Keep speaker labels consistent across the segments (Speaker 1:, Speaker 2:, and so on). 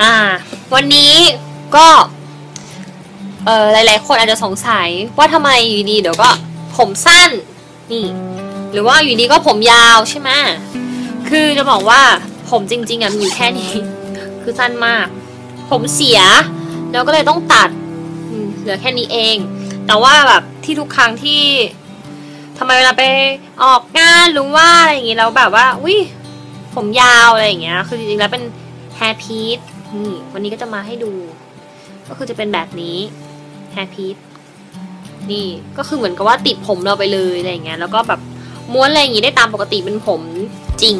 Speaker 1: อ่า วันนี้ก็ เออหลายๆ คนอาจจะสงสัยว่าทำไมอยู่ดีเดี๋ยวก็ผมสั้น นี่ หรือว่าอยู่ดีก็ผมยาวใช่ไหมคือจะบอกว่าผมจริง ๆอะมีอยู่แค่นี้ คือสั้นมาก ผมเสีย แล้วก็เลยต้องตัดเหลือแค่นี้เอง แต่ว่าแบบที่ทุกครั้งที่ทำไมเวลาไปออกงานหรือว่าอะไรอย่างงี้แล้วแบบว่าอุ้ยผมยาวอะไรอย่างเงี้ย คือจริงๆแล้วเป็นแฮร์พีท นี่วันนี้ก็จะมาให้ดู ก็คือจะเป็นแบบนี้แฮร์พีทนี่ก็คือเหมือนกับว่าติดผมเราไปเลยอะไรอย่างเงี้ยแล้วก็แบบม้วนอะไรอย่างงี้ได้ตามปกติเป็นผมจริง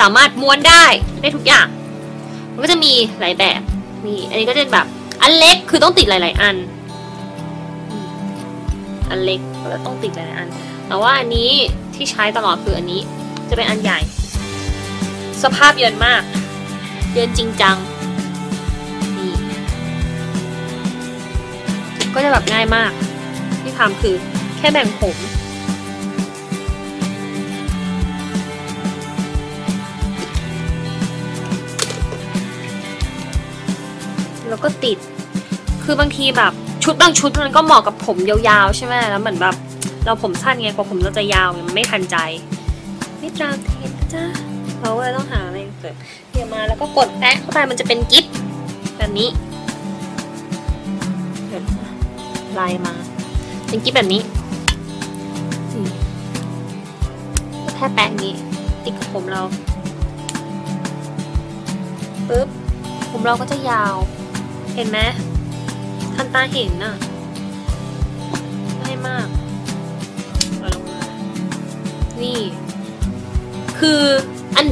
Speaker 1: สามารถม้วนได้ได้ทุกอย่าง มันก็จะมีหลายแบบนี่ อันนี้ก็จะแบบอันเล็กคือต้องติดหลาย ๆ อันอันเล็กแล้วต้องติดหลายๆอัน แต่ว่าอันนี้ที่ใช้ตลอดคืออันนี้จะเป็นอันใหญ่ สภาพเยินมาก เยินจริงจัง นี่ ก็จะแบบง่ายมาก ที่ทำคือแค่แบ่งผมแล้วก็ติด คือบางทีแบบชุดบางชุดมันก็เหมาะกับผมยาวๆ ใช่ไหมแล้วเหมือนแบบ เราผมสั้นไงพอผมเราจะยาวมันไม่ทันใจ ไม่ตามเทรนด์จ้าเราก็เลยต้องหา เกิดเดี๋ยวมาแล้วก็กดแปะเข้าไปมันจะเป็นกิฟต์แบบนี้เดี๋ยวลายมา เป็นกิฟต์แบบนี้ก็แค่แปะนี้ ติดกับผมเราปึ๊บผมเราก็จะยาว เห็นไหมทันตาเห็นน่ะ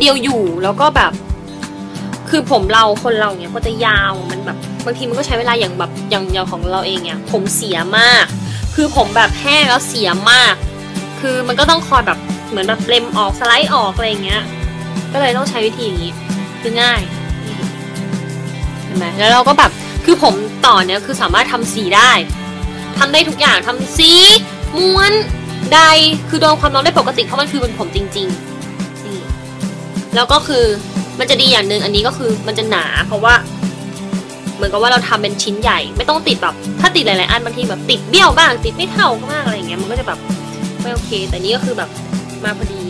Speaker 1: เดียวอยู่แล้วก็แบบ คือผมเราคนเราเนี่ยก็จะยาวมันแบบบางทีมันก็ใช้เวลาอย่างแบบอย่างอย่างของเราเองเนี่ยผมเสียมาก คือผมแบบแห้งแล้วเสียมาก คือมันก็ต้องคอยแบบเหมือนแบบเล็มออกสไลด์ออกอะไรเงี้ย ก็เลยต้องใช้วิธีอย่างนี้คือง่ายเห็นไหมแล้วเราก็แบบคือผมต่อเนี่ยคือสามารถทำสีได้ทำได้ทุกอย่างทำสีม้วนใดคือโดนความร้อนได้ปกติเพราะมันคือเป็นผมจริง ๆ แล้วก็คือมันจะดีอย่างหนึ่งอันนี้ก็คือมันจะหนาเพราะว่า เหมือนกับว่าเราทำเป็นชิ้นใหญ่ ไม่ต้องติดแบบถ้าติดหลายๆอันบางทีแบบติดเบี้ยวบ้าง ติดไม่เท่าบ้างอะไรอย่างเงี้ยมันก็จะแบบไม่โอเค แต่นี่ก็คือแบบมาพอดี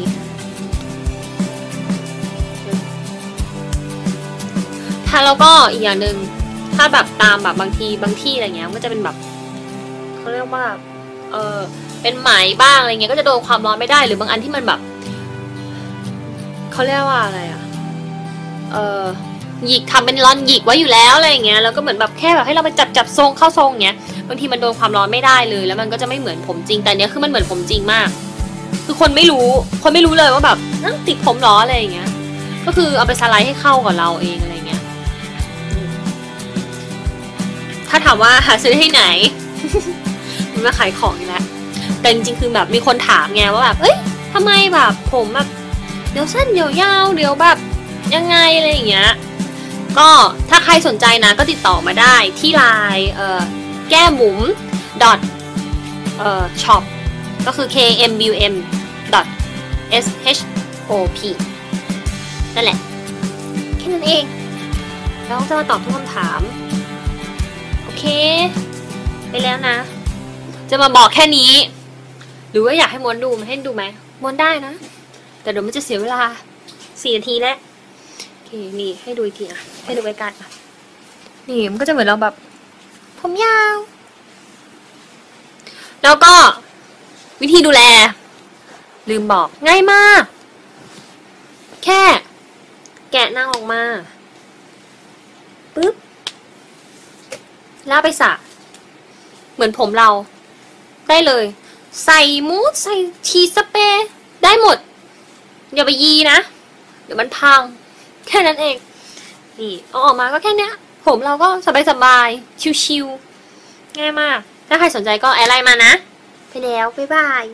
Speaker 1: ถ้าแล้วก็อีกอย่างหนึ่งถ้าแบบตามแบบบางทีบางที่อะไรเงี้ยมันก็จะเป็นแบบเขาเรียกว่าเออเป็นไหมบ้างอะไรเงี้ยก็จะโดนความร้อนไม่ได้หรือบางอันที่มันแบบ เขาเรียกว่าอะไรอะ เออหยิกทำเป็นร้อนหยิกไว้อยู่แล้วอะไรอย่างเงี้ยแล้วก็เหมือนแบบแค่แบบให้เราไปจับจับทรงเข้าทรงเงี้ยบางทีมันโดนความร้อนไม่ได้เลย แล้วมันก็จะไม่เหมือนผมจริงแต่เนี้ยคือมันเหมือนผมจริงมาก คือคนไม่รู้ คนไม่รู้เลยว่าแบบอ้าวติดผมเหรออะไรอย่างเงี้ย ก็คือเอาไปสไลด์ให้เข้ากับเราเองอะไรเงี้ย ถ้าถามว่าหาซื้อที่ไหน มันมาขายของอีกแล้วแต่จริงๆคือแบบมีคนถามไงว่าแบบเอ้ยทำไมแบบผมแบบ เดี๋ยวสั้นเดี๋ยวยาวเดี๋ยวแบบยังไงอะไรอย่างเงี้ยก็ถ้าใครสนใจนะก็ติดต่อมาได้ที่ไลน์แก้หมุม dot เอ่อ shop ก็คือ kmum dot shop นั่นแหละ แค่นั้นเองแล้วจะมาตอบทุกคำถาม โอเค ไปแล้วนะ จะมาบอกแค่นี้ หรือว่าอยากให้มวนดูมาให้ดูไหมมวนได้นะ แต่เดี๋ยวมันจะเสียเวลาสี่นาทีแล้วโอเคนี่ให้ดูอีกทีอะให้ดูใกล้ๆอะนี่มันก็จะเหมือนเราแบบ ผมยาว แล้วก็วิธีดูแล ลืมบอกง่ายมาก แค่ แกะนางออกมาปึ๊บล้วไปสระเหมือนผมเรา ได้เลย ใส่มูสใส่ชีสสเปรย์ได้หมด อย่าไปยีนะ เดี๋ยวมันพัง แค่นั้นเอง นี่เอาออกมาก็แค่เนี้ย ผมเราก็สบายๆชิวๆง่ายมาก ถ้าใครสนใจก็แอดไลน์มานะ ไปแล้ว บ๊ายบาย